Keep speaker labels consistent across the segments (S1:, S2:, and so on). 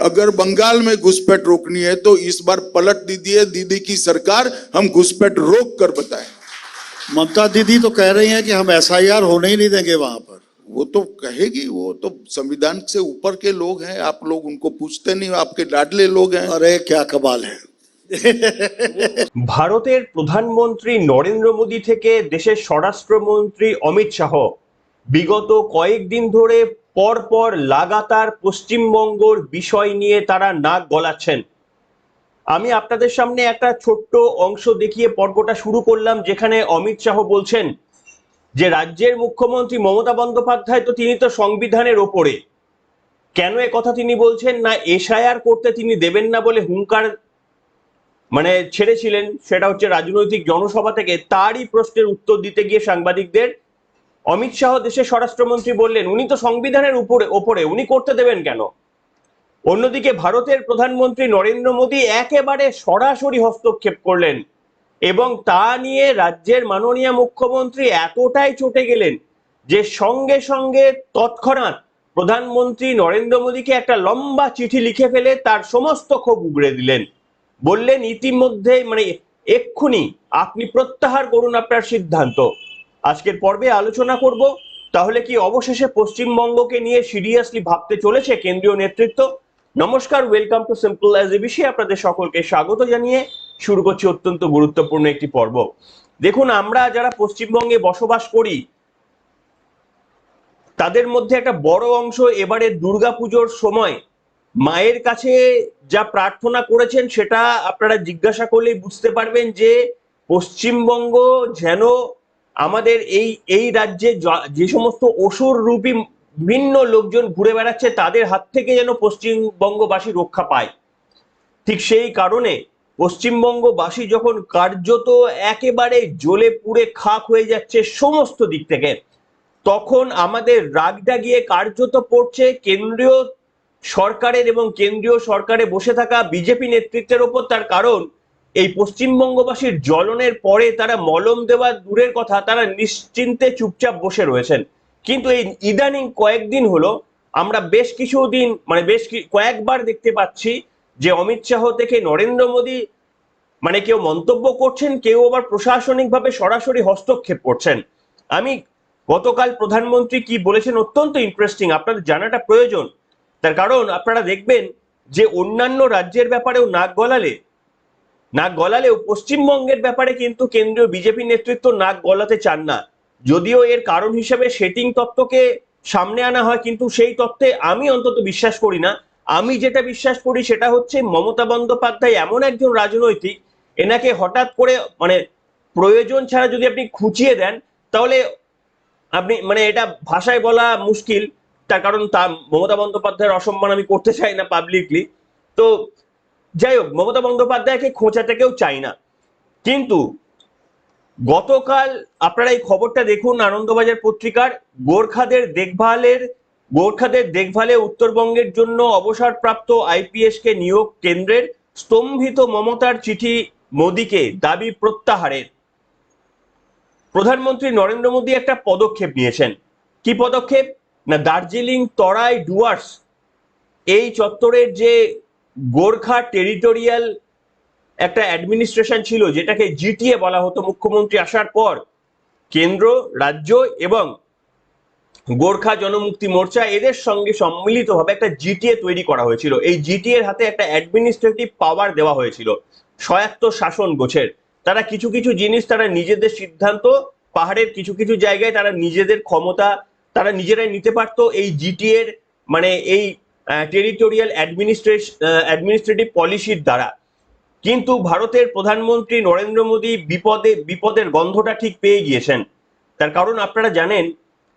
S1: अगर बंगाल में घुसपैठ रोकनी है तो इस बार पलट दीजिए दीदी की सरकार हम घुसपैठ रोक कर बताएं
S2: ममता दीदी तो कह रही हैं कि हम एसआईआर होने ही नहीं देंगे वहां पर
S1: वो तो कहेगी वो तो संविधान से ऊपर के लोग हैं आप लोग उनको पूछते नहीं आपके लाडले लोग हैं
S2: अरे क्या कमाल है
S3: ভারতের প্রধানমন্ত্রী নরেন্দ্র মোদী থেকে দেশের স্বরাষ্ট্রমন্ত্রী অমিত শাহ বিগত কয়েকদিন ধরে পর পর লাগাতার পশ্চিমবঙ্গর বিষয় নিয়ে তারা নাক গলাচ্ছেন। আমি আপনাদের সামনে একটা ছোট্ট অংশ দেখিয়ে পর্বটা শুরু করলাম, যেখানে অমিত শাহ বলছেন যে, রাজ্যের মুখ্যমন্ত্রী মমতা বন্দ্যোপাধ্যায় তো তিনি তো সংবিধানের ওপরে। কেন এ কথা তিনি বলছেন? না, এসআইআর করতে তিনি দেবেন না বলে হুঙ্কার মানে ছেড়েছিলেন, সেটা হচ্ছে রাজনৈতিক জনসভা থেকে। তারই প্রশ্নের উত্তর দিতে গিয়ে সাংবাদিকদের অমিত শাহ দেশের স্বরাষ্ট্রমন্ত্রী বললেন, উনি তো সংবিধানের উপরে, ওপরে, উনি করতে দেবেন কেন? অন্যদিকে ভারতের প্রধানমন্ত্রী নরেন্দ্র মোদী একেবারে সরাসরি হস্তক্ষেপ করলেন এবং তা নিয়ে রাজ্যের মাননীয় মুখ্যমন্ত্রী এতটাই চটে গেলেন যে সঙ্গে সঙ্গে তৎক্ষণাৎ প্রধানমন্ত্রী নরেন্দ্র মোদীকে একটা লম্বা চিঠি লিখে ফেলে তার সমস্ত ক্ষোভ উগড়ে দিলেন। বললেন ইতিমধ্যে মানে এক্ষুনি আপনি প্রত্যাহার করুন আপনার সিদ্ধান্ত। আজকের পর্বে আলোচনা করব, তাহলে কি অবশেষে পশ্চিমবঙ্গকে নিয়ে সিরিয়াসলি ভাবতে চলেছে কেন্দ্রীয় নেতৃত্ব? নমস্কার welcome to simple as a বিষয়ে আপনাদের সকলকে স্বাগত জানিয়ে শুরু করছি অত্যন্ত গুরুত্বপূর্ণ একটি পর্ব। দেখুন, আমরা যারা পশ্চিমবঙ্গে বসবাস করি, তাদের মধ্যে একটা বড় অংশ এবারে দুর্গাপুজোর সময় মায়ের কাছে যা প্রার্থনা করেছেন সেটা আপনারা জিজ্ঞাসা করলেই বুঝতে পারবেন যে পশ্চিমবঙ্গ যেন আমাদের এই এই রাজ্যে যা- সমস্ত অসুর রূপী ভিন্ন লোকজন ঘুরে বেড়াচ্ছে, তাদের হাত থেকে যেন পশ্চিমবঙ্গবাসী রক্ষা পায়। ঠিক সেই কারণে পশ্চিমবঙ্গবাসী যখন কার্যত একেবারে জ্বলে পুড়ে খাক হয়ে যাচ্ছে সমস্ত দিক থেকে, তখন আমাদের রাগটা গিয়ে কার্যত পড়ছে কেন্দ্রীয় সরকারের এবং কেন্দ্রীয় সরকারে বসে থাকা বিজেপি নেতৃত্বের ওপর। তার কারণ এই পশ্চিমবঙ্গবাসীর জ্বলনের পরে তারা মলম দেওয়া দূরের কথা, তারা নিশ্চিন্তে চুপচাপ বসে রয়েছেন। কিন্তু এই ইদানিং কয়েকদিন হলো আমরা বেশ কিছু দিন মানে বেশ কয়েকবার দেখতে পাচ্ছি যে অমিত শাহ থেকে নরেন্দ্র মোদী মানে কেউ মন্তব্য করছেন, কেউ আবার প্রশাসনিকভাবে সরাসরি হস্তক্ষেপ করছেন। আমি গতকাল প্রধানমন্ত্রী কি বলেছেন অত্যন্ত ইন্টারেস্টিং আপনাদের জানাটা প্রয়োজন। তার কারণ আপনারা দেখবেন যে অন্যান্য রাজ্যের ব্যাপারেও নাক গলালে নাক গলালেও পশ্চিমবঙ্গের ব্যাপারে কিন্তু কেন্দ্রীয় বিজেপি নেতৃত্ব নাক গলাতে চান না। যদিও এর কারণ হিসেবে সেটিং তত্ত্বকে সামনে আনা হয়, কিন্তু সেই তত্ত্বে আমি অন্তত বিশ্বাস করি না। আমি যেটা বিশ্বাস করি সেটা হচ্ছে মমতা বন্দ্যোপাধ্যায় এমন একজন রাজনৈতিক, এনাকে হঠাৎ করে মানে প্রয়োজন ছাড়া যদি আপনি খুঁচিয়ে দেন, তাহলে আপনি মানে এটা ভাষায় বলা মুশকিল। তার কারণ তা মমতা বন্দ্যোপাধ্যায়ের অসম্মান আমি করতে চাই না পাবলিকলি তো যাই হোক মমতা বন্দ্যোপাধ্যায়কে খোঁচাতে কেউ চাই না। কিন্তু গতকাল আপনারা এই খবরটা দেখুন, আনন্দবাজার পত্রিকার, গোর্খাদের দেখভালের, গোর্খাদের দেখভালে উত্তরবঙ্গের জন্য অবসরপ্রাপ্ত আইপিএস কে নিয়োগ কেন্দ্রের স্তম্ভিত মমতার চিঠি মোদীকে দাবি প্রত্যাহারের। প্রধানমন্ত্রী নরেন্দ্র মোদী একটা পদক্ষেপ নিয়েছেন। কি পদক্ষেপ? না, দার্জিলিং তরাই ডুয়ার্স, এই চত্বরের যে গোর্খা টেরিটোরিয়াল একটা অ্যাডমিনিস্ট্রেশন ছিল, যেটাকে জিটিএ বলা হতো মুখ্যমন্ত্রী আসার পর। কেন্দ্র, রাজ্য এবং গোর্খা জনমুক্তি মোর্চা এদের সঙ্গে সম্মিলিতভাবে একটা জিটিএ তৈরি করা হয়েছিল। এই জিটিএর হাতে একটা অ্যাডমিনিস্ট্রেটিভ পাওয়ার দেওয়া হয়েছিল, স্বায়ত্ত শাসন গোছের। তারা কিছু কিছু জিনিস তারা নিজেদের সিদ্ধান্ত, পাহাড়ের কিছু কিছু জায়গায় তারা নিজেদের ক্ষমতা, তারা নিজেরাই নিতে পারতো। এই জিটিএর মানে এই টেরিটোরিয়াল অ্যাডমিনিস্ট্রেটিভ পলিসির দ্বারা। কিন্তু ভারতের প্রধানমন্ত্রী নরেন্দ্র মোদী বিপদে, বিপদের গন্ধটা ঠিক পেয়ে গিয়েছেন। তার কারণ আপনারা জানেন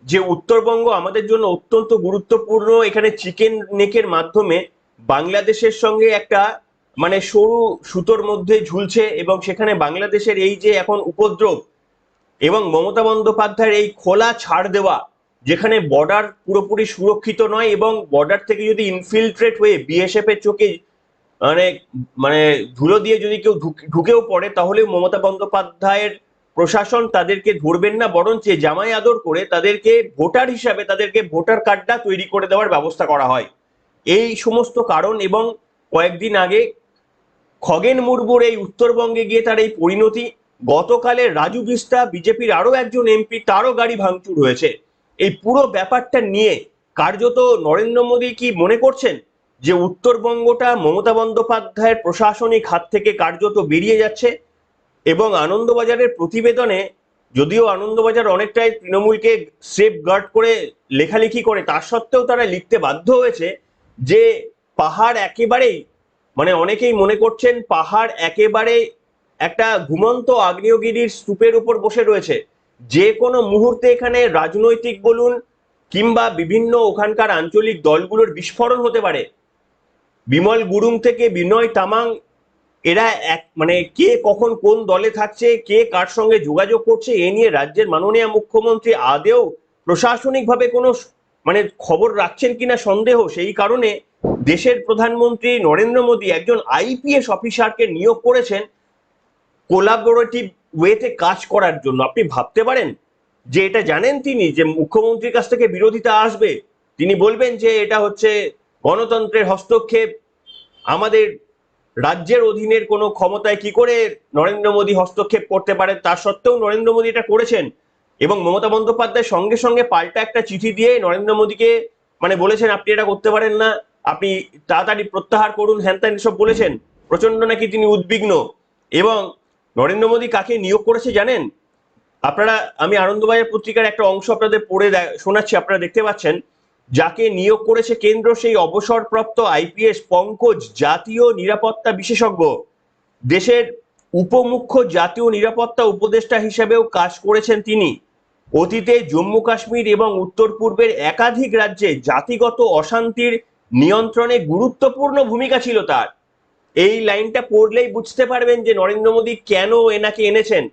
S3: যে উত্তরবঙ্গ আমাদের জন্য অত্যন্ত গুরুত্বপূর্ণ। এখানে চিকেন নেকের মাধ্যমে বাংলাদেশের সঙ্গে একটা মানে সরু সুতোর মধ্যে ঝুলছে এবং সেখানে বাংলাদেশের এই যে এখন উপদ্রব এবং মমতা বন্দ্যোপাধ্যায়ের এই খোলা ছাড় দেওয়া যেখানে বর্ডার পুরোপুরি সুরক্ষিত নয় এবং বর্ডার থেকে যদি ইনফিলট্রেট হয়ে বিএসএফ এর চোখে মানে মানে ধুলো দিয়ে যদি কেউ ঢুক- ঢুকেও পড়ে, তাহলে মমতা বন্দ্যোপাধ্যায়ের প্রশাসন তাদেরকে ধরবেন না, বরঞ্চ জামাই আদর করে তাদেরকে ভোটার হিসাবে তাদেরকে ভোটার কার্ডটা তৈরি করে দেওয়ার ব্যবস্থা করা হয়। এই সমস্ত কারণ এবং কয়েকদিন আগে খগেন মুর্মুর এই উত্তরবঙ্গে গিয়ে তার এই পরিণতি, গতকালে রাজু বিস্তা বিজেপির আরও একজন এমপি, তারও গাড়ি ভাঙচুর হয়েছে। এই পুরো ব্যাপারটা নিয়ে কার্যত নরেন্দ্র মোদী কি মনে করছেন যে উত্তরবঙ্গটা মমতা বন্দ্যোপাধ্যায়ের প্রশাসনিক হাত থেকে কার্যত বেরিয়ে যাচ্ছে? এবং আনন্দবাজারের প্রতিবেদনে, যদিও আনন্দবাজার অনেকটাই তৃণমূলকে সেফ গার্ড করে লেখালেখি করে, তার সত্ত্বেও তারা লিখতে বাধ্য হয়েছে যে পাহাড় একেবারেই মানে অনেকেই মনে করছেন পাহাড় একেবারে একটা ঘুমন্ত আগ্নেয়গিরির স্তূপের উপর বসে রয়েছে। যে কোনো মুহূর্তে এখানে রাজনৈতিক বলুন কিংবা বিভিন্ন ওখানকার আঞ্চলিক দলগুলোর বিস্ফোরণ হতে পারে। বিমল গুরুং থেকে বিনয় তামাং, এরা এক মানে কে কখন কোন দলে থাকছে, কে কার সঙ্গে যোগাযোগ করছে, এ নিয়ে রাজ্যের মাননীয় মুখ্যমন্ত্রী আদেও প্রশাসনিকভাবে কোনো মানে খবর রাখছেন কিনা সন্দেহ, সেই কারণে দেশের প্রধানমন্ত্রী নরেন্দ্র মোদী একজন আইপিএস অফিসারকে নিয়োগ করেছেন। কোলাবোরেটিভ ওয়েতে কাজ করার জন্য। আপনি ভাবতে পারেন যে এটা জানেন তিনি যে মুখ্যমন্ত্রীর কাছ থেকে বিরোধিতা আসবে। তিনি বলবেন যে এটা হচ্ছে গণতন্ত্রের হস্তক্ষেপ। আমাদের রাজ্যের অধীনের কোনো ক্ষমতায় কি করে নরেন্দ্র মোদী হস্তক্ষেপ করতে পারে? তা সত্ত্বেও নরেন্দ্র মোদী এটা করেছেন এবং মমতা বন্দ্যোপাধ্যায় সঙ্গে সঙ্গে পাল্টা একটা চিঠি দিয়ে নরেন্দ্র মোদীকে মানে বলেছেন, আপনি এটা করতে পারেন না। আপনি তাড়াতাড়ি প্রত্যাহার করুন। হ্যান ত্যান এসব বলেছেন। প্রচণ্ড নাকি তিনি উদ্বিগ্ন। এবং নরেন্দ্র মোদী কাকে নিয়োগ করেছে জানেন? আপনারা, আমি আনন্দবাজার পত্রিকার একটা অংশ আপনাদের পড়ে শোনাচ্ছি, আপনারা দেখতে পাচ্ছেন। যাকে নিয়োগ করেছে কেন্দ্র, সেই অবসরপ্রাপ্ত আইপিএস পঙ্কজ জাতীয় নিরাপত্তা বিশেষজ্ঞ। দেশের উপমুখ্য জাতীয় নিরাপত্তা উপদেষ্টা হিসেবেও কাজ করেছেন তিনি। অতীতে জম্মু কাশ্মীর এবং উত্তর পূর্বের একাধিক রাজ্যে জাতিগত অশান্তির নিয়ন্ত্রণে গুরুত্বপূর্ণ ভূমিকা ছিল তার। এই লাইনটা পড়লেই বুঝতে পারবেন যে নরেন্দ্র মোদী কেন এনাকে এনেছেন।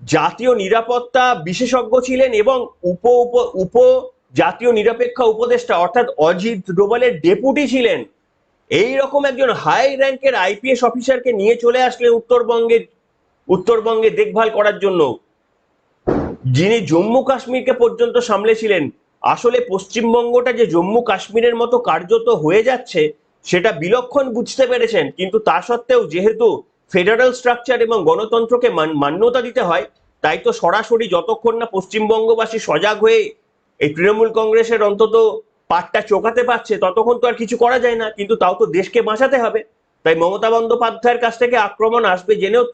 S3: জাতীয় নিরাপত্তা বিশেষজ্ঞ ছিলেন এবং উপ উপ উপ জাতীয় নিরপেক্ষা উপদেষ্টা অর্থাৎ অজিত ডোভালের ডেপুটি ছিলেন। এই রকম একজন হাই র্যাঙ্কের আইপিএস অফিসারকে নিয়ে চলে আসলেন উত্তরবঙ্গে উত্তরবঙ্গে দেখভাল করার জন্য। যিনি জম্মু কাশ্মীরকে পর্যন্ত সামলেছিলেন, আসলে পশ্চিমবঙ্গটা যে জম্মু কাশ্মীরের মতো কার্যত হয়ে যাচ্ছে সেটা বিলক্ষণ বুঝতে পেরেছেন, কিন্তু তা সত্ত্বেও যেহেতু ফেডারেল স্ট্রাকচার এবং গণতন্ত্রকে মান- মান্যতা দিতে হয়, তাই তো সরাসরি যতক্ষণ না পশ্চিমবঙ্গবাসী সজাগ হয়ে এই তৃণমূল কংগ্রেসের অন্তত পাটটা চোকাতে পারছে, ততক্ষণ তো আর কিছু করা যায় না, কিন্তু তাও তো দেশকে বাঁচাতে হবে। তাই মমতা বন্দ্যোপাধ্যায়ের কাছ থেকে আক্রমণ আসবে জেনেও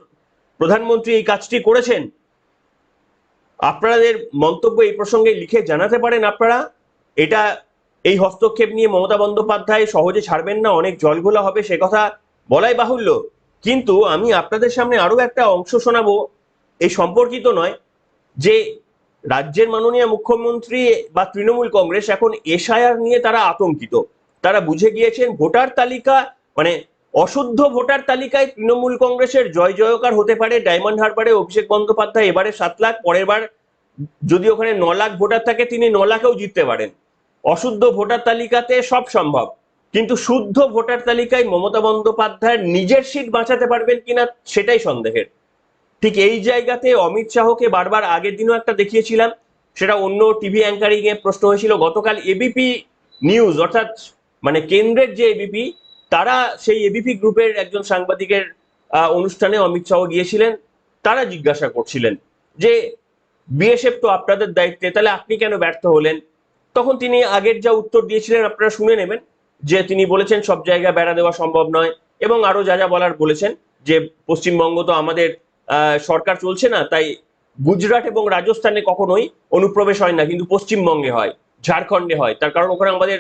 S3: প্রধানমন্ত্রী এই কাজটি করেছেন। আপনাদের মন্তব্য এই প্রসঙ্গে লিখে জানাতে পারেন আপনারা। এটা এই হস্তক্ষেপ নিয়ে মমতা বন্দ্যোপাধ্যায় সহজে ছাড়বেন না, অনেক জলঘোলা হবে সে কথা বলাই বাহুল্য। কিন্তু আমি আপনাদের সামনে আরও একটা অংশ শোনাবো। এই সম্পর্কিত নয়, যে রাজ্যের মাননীয় মুখ্যমন্ত্রী বা তৃণমূল কংগ্রেস এখন এসআইআর নিয়ে তারা আতঙ্কিত। তারা বুঝে গিয়েছেন ভোটার তালিকা মানে অশুদ্ধ ভোটার তালিকায় তৃণমূল কংগ্রেসের জয় জয়কার হতে পারে, ডায়মন্ড হারবারে অভিষেক বন্দ্যোপাধ্যায় এবারে সাত লাখ, পরের বার যদি ওখানে ন লাখ ভোটার থাকে, তিনি ন লাখেও জিততে পারেন। অশুদ্ধ ভোটার তালিকাতে সব সম্ভব। কিন্তু শুদ্ধ ভোটার তালিকায় মমতা বন্দ্যোপাধ্যায়ের নিজের সিট বাঁচাতে পারবেন কিনা সেটাই সন্দেহের। ঠিক এই জায়গাতে অমিত শাহকে বারবার আগের দিনও একটা দেখিয়েছিলাম। সেটা অন্য টিভি অ্যাঙ্কারিং এ প্রশ্ন হয়েছিল, গতকাল এবিপি নিউজ, অর্থাৎ মানে কেন্দ্রের যে এবিপি তারা সেই এবিপি গ্রুপের একজন সাংবাদিকের অনুষ্ঠানে অমিত শাহ গিয়েছিলেন। তারা জিজ্ঞাসা করছিলেন যে বিএসএফ তো আপনাদের দায়িত্বে, তাহলে আপনি কেন ব্যর্থ হলেন? তখন তিনি আগের যা উত্তর দিয়েছিলেন আপনারা শুনে নেবেন, যে তিনি বলেছেন সব জায়গায় বেড়া দেওয়া সম্ভব নয় এবং আরও যা যা বলার বলেছেন, যে পশ্চিমবঙ্গ তো আমাদের সরকার চলছে না, তাই গুজরাট এবং রাজস্থানে কখনোই অনুপ্রবেশ হয় না, কিন্তু পশ্চিমবঙ্গে হয়, ঝাড়খণ্ডে হয়। তার কারণ ওখানে আমাদের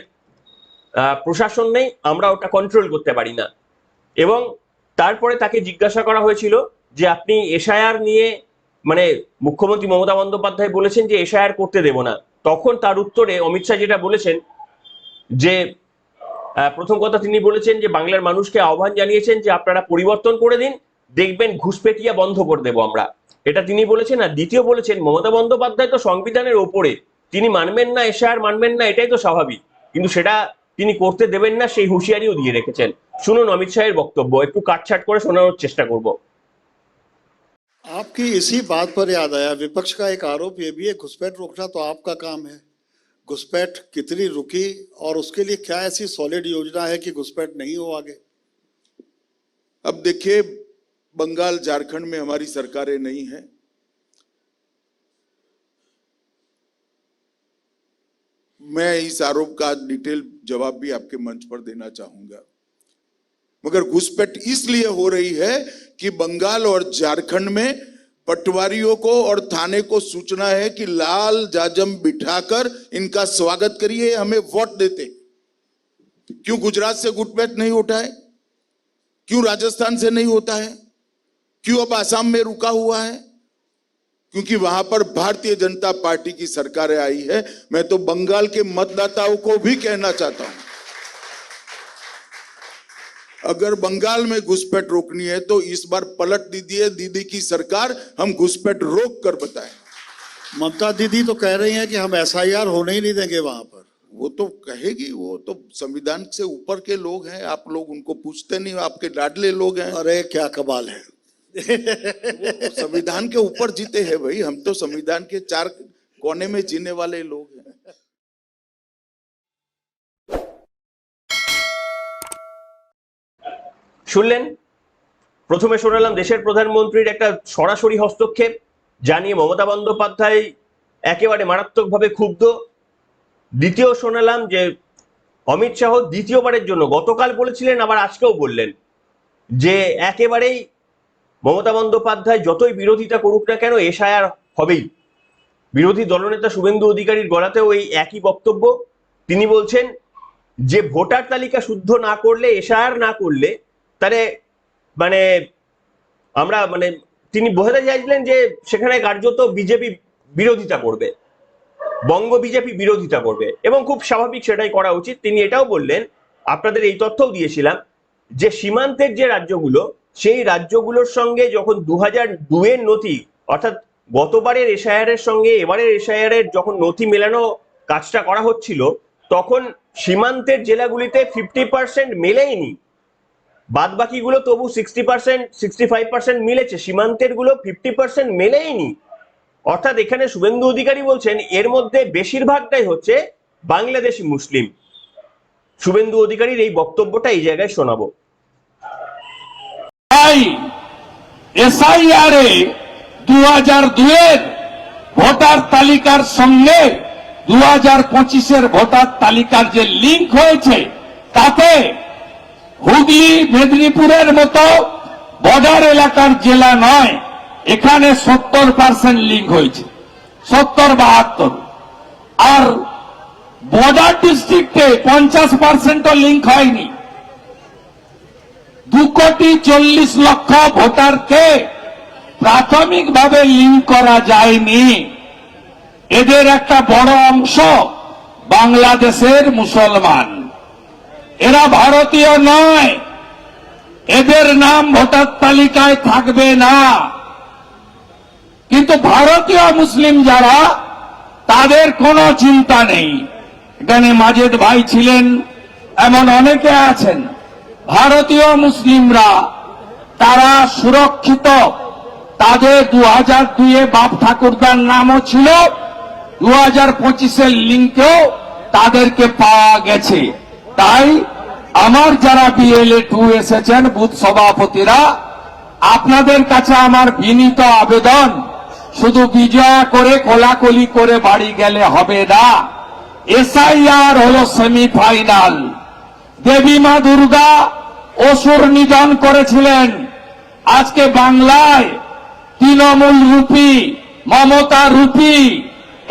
S3: প্রশাসন নেই, আমরা ওটা কন্ট্রোল করতে পারি না। এবং তারপরে তাকে জিজ্ঞাসা করা হয়েছিল যে আপনি এসআইআর নিয়ে মানে মুখ্যমন্ত্রী মমতা বন্দ্যোপাধ্যায় বলেছেন যে এসআইআর করতে দেব না। তখন তার উত্তরে অমিত শাহ যেটা বলেছেন যে প্রথম কথা তিনি বলেছেন যে, বাংলার মানুষকে আহ্বান জানিয়েছেন যে, আপনারা পরিবর্তন করে দিন, দেখবেন ঘুষপেটিয়া বন্ধ করে দেবো আমরা। এটা তিনি বলেছেন আর দ্বিতীয় বলেছেন, মমতা বন্দ্যোপাধ্যায় তো সংবিধানের ওপরে, তিনি মানবেন না, এসআইআর মানবেন না, এটাই তো স্বাভাবিক। কিন্তু সেটা তিনি করতে দেবেন না, সেই হুঁশিয়ারিও দিয়ে রেখেছেন। শুনুন অমিত শাহের বক্তব্য, একটু কাটছাট করে শোনানোর চেষ্টা করব।
S2: आपकी इसी बात पर याद आया, विपक्ष का एक आरोप, ये भी है, घुसपैठ रोकना तो आपका काम है। घुसपैठ कितनी रुकी और उसके लिए क्या ऐसी सॉलिड योजना है कि घुसपैठ नहीं हो आगे?
S1: अब देखिए, बंगाल झारखंड में हमारी सरकारें नहीं है। मैं इस आरोप का डिटेल जवाब भी आपके मंच पर देना चाहूँगा। मगर घुसपैठ इसलिए हो रही है कि बंगाल और झारखंड में पटवारियों को और थाने को सूचना है कि लाल जाजम बिठाकर इनका स्वागत करिए, हमें वोट देते। क्यों गुजरात से घुसपैठ नहीं उठा है क्यों राजस्थान से नहीं होता है? क्यों अब आसाम में रुका हुआ है? क्योंकि वहाँ पर भारतीय जनता पार्टी की सरकारें आई है। मैं तो बंगाल के मतदाताओं को भी कहना चाहता हूँ। अगर बंगाल में घुसपैठ रोकनी है तो इस बार पलट दीजिए दीदी की सरकार हम घुसपैठ रोक कर बताए।
S2: ममता दीदी तो कह रही हैं कि हम एसआईआर होने ही नहीं देंगे वहाँ पर।
S1: वो तो कहेगी वो तो संविधान से ऊपर के लोग हैं आप लोग उनको पूछते नहीं आपके लाडले लोग हैं।
S2: अरे क्या कमाल है।
S1: संविधान के ऊपर जीते हैं भाई हम तो संविधान के चार कोने में जीने वाले लोग
S3: শুনলেন? প্রথমে শোনালাম দেশের প্রধানমন্ত্রীর একটা সরাসরি হস্তক্ষেপ, জানিয়ে মমতা বন্দ্যোপাধ্যায় একেবারে মারাত্মকভাবে ক্ষুব্ধ। দ্বিতীয় শোনালাম যে অমিত শাহ দ্বিতীয়বারের জন্য গতকাল বলেছিলেন, আবার আজকেও বললেন যে একেবারেই মমতা বন্দ্যোপাধ্যায় যতই বিরোধিতা করুক না কেন এসআইআর হবেই। বিরোধী দলনেতা শুভেন্দু অধিকারীর গলাতেও এই একই বক্তব্য। তিনি বলছেন যে ভোটার তালিকা শুদ্ধ না করলে এসআইআর না করলে তাহলে মানে আমরা মানে তিনি বোঝাতে চাইছিলেন যে সেখানে কার্যত বিজেপি বিরোধিতা করবে, বঙ্গ বিজেপি বিরোধিতা করবে এবং খুব স্বাভাবিক সেটাই করা উচিত। তিনি এটাও বললেন, আপনাদের এই তথ্যও দিয়েছিলাম যে সীমান্তের যে রাজ্যগুলো, সেই রাজ্যগুলোর সঙ্গে যখন দু হাজার দুয়ের নথি, অর্থাৎ গতবারের এর সঙ্গে এবারের এর যখন নথি মেলানো কাজটা করা হচ্ছিল, তখন সীমান্তের জেলাগুলিতে ফিফটি পার্সেন্ট মেলেইনি। বাদ বাকিগুলো তবু sixty percent sixty five percent মিলেছে সীমান্তেরগুলো ফিফটি পার্সেন্ট মেলেইনি। অর্থাৎ এখানে শুভেন্দু অধিকারী বলছেন, এর মধ্যে বেশিরভাগটাই হচ্ছে বাংলাদেশি মুসলিম। শুভেন্দু অধিকারীর এই বক্তব্যটা এই জায়গায় শোনাবো।
S4: এসআইআরে দু হাজার দুয়ের ভোটার তালিকার সঙ্গে দু হাজার পঁচিশের ভোটার তালিকার যে লিঙ্ক হয়েছে, তাতে হুগলি, মেদিনীপুরের মতো বর্ডার এলাকার জেলা নয়, এখানে সত্তর পার্সেন্ট লিঙ্ক হয়েছে, সত্তর বাহাত্তর। আর বর্ডার ডিস্ট্রিক্টে পঞ্চাশ পার্সেন্টও লিঙ্ক হয়নি। দু কোটি চল্লিশ লক্ষ ভোটারকে প্রাথমিকভাবে লিঙ্ক করা যায়নি। এদের একটা বড় অংশ বাংলাদেশের মুসলমান। এরা ভারতীয় নয়। এদের নাম ভোটার তালিকায় থাকবে না। কিন্তু ভারতীয় মুসলিম যারা, তাদের কোনো চিন্তা নেই। এখানে মাজেদ ভাই ছিলেন, এমন অনেকে আছেন। ভারতীয় মুসলিমরা, তারা সুরক্ষিত। তাদের দু হাজার দুইয়ে বাপ ঠাকুরদার নামও ছিল। দু হাজার পঁচিশের লিঙ্কেও তাদেরকে পাওয়া গেছে। তাই আমার যারা বিএলএ টু এসেছেন বুথ সভাপতিরা, আপনাদের কাছে আমার বিনীত আবেদন, শুধু বিজয়া করে, কোলাকুলি করে বাড়ি গেলে হবে না। এসআইআর হলো সেমিফাইনাল দেবী মা দুর্গা অসুর নিধন করেছিলেন। আজকে বাংলায় তৃণমূল রূপী, মমতা রূপী,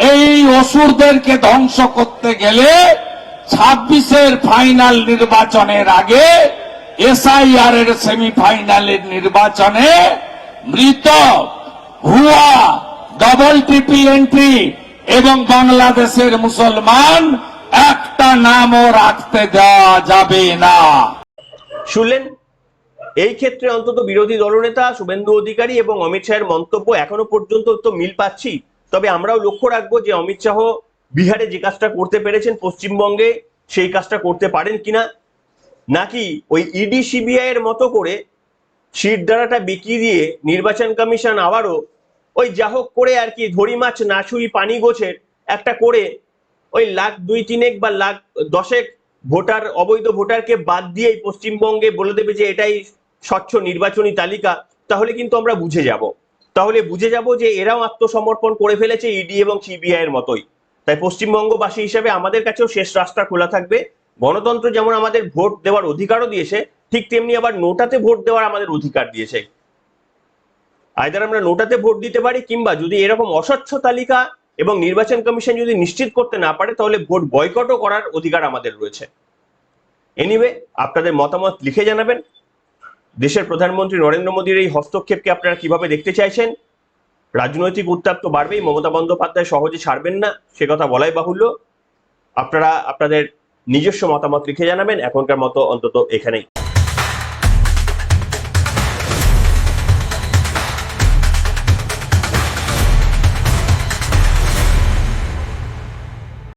S4: এই অসুরদেরকে ধ্বংস করতে গেলে ছাব্বিশের ফাইনাল নির্বাচনের আগে এসআইআর এর সেমিফাইনালের নির্বাচনে মৃত হুয়া ডবল ট্রিপল এন্ট্রি এবং বাংলাদেশের মুসলমান একটা নামও রাখতে দেওয়া যাবে না।
S3: শুনলেন? এই ক্ষেত্রে অন্তত বিরোধী দলনেতা, শুভেন্দু অধিকারী এবং অমিত শাহের মন্তব্য এখনও পর্যন্ত তো মিল পাচ্ছি। তবে আমরাও লক্ষ্য রাখব যে অমিত শাহ বিহারে যে কাজটা করতে পেরেছেন পশ্চিমবঙ্গে, সেই কাজটা করতে পারেন কিনা? নাকি ওই ইডি সিবিআই এর মতো করে শিরদাঁড়াটা বিকিয়ে দিয়ে নির্বাচন কমিশন আবারও ওই যা হোক করে আর কি ধরি মাছ না ছুঁই পানি গোছের একটা করে ওই লাখ দুই তিনেক বা লাখ দশেক ভোটার, অবৈধ ভোটারকে বাদ দিয়ে পশ্চিমবঙ্গে বলে দেবে যে এটাই স্বচ্ছ নির্বাচনী তালিকা, তাহলে কিন্তু আমরা বুঝে যাব। তাহলে বুঝে যাব যে এরাও আত্মসমর্পণ করে ফেলেছে ইডি এবং সিবিআই এর মতোই। তাই পশ্চিমবঙ্গবাসী হিসেবে আমাদের কাছেও শেষ রাস্তা খোলা থাকবে। গণতন্ত্র যেমন আমাদের ভোট দেওয়ার অধিকারও দিয়েছে, ঠিক তেমনি আবার নোটাতে ভোট দেওয়ার আমাদের অধিকার দিয়েছে। আইদার আমরা নোটাতে ভোট দিতে পারি কিংবা যদি এরকম অস্বচ্ছ তালিকা এবং নির্বাচন কমিশন যদি নিশ্চিত করতে না পারে, তাহলে ভোট বয়কটও করার অধিকার আমাদের রয়েছে। এনিওয়ে আপনাদের মতামত লিখে জানাবেন। দেশের প্রধানমন্ত্রী নরেন্দ্র মোদীর এই হস্তক্ষেপকে আপনারা কীভাবে দেখতে চাইছেন? রাজনৈতিক উত্তাপ তো বাড়বেই, মমতা বন্দ্যোপাধ্যায় সহজে ছাড়বেন না, সে কথা বলাই বাহুল্য। আপনারা, আপনাদের নিজস্ব মতামত লিখে জানাবেন, এখনকার মতো অন্তত এখানেই।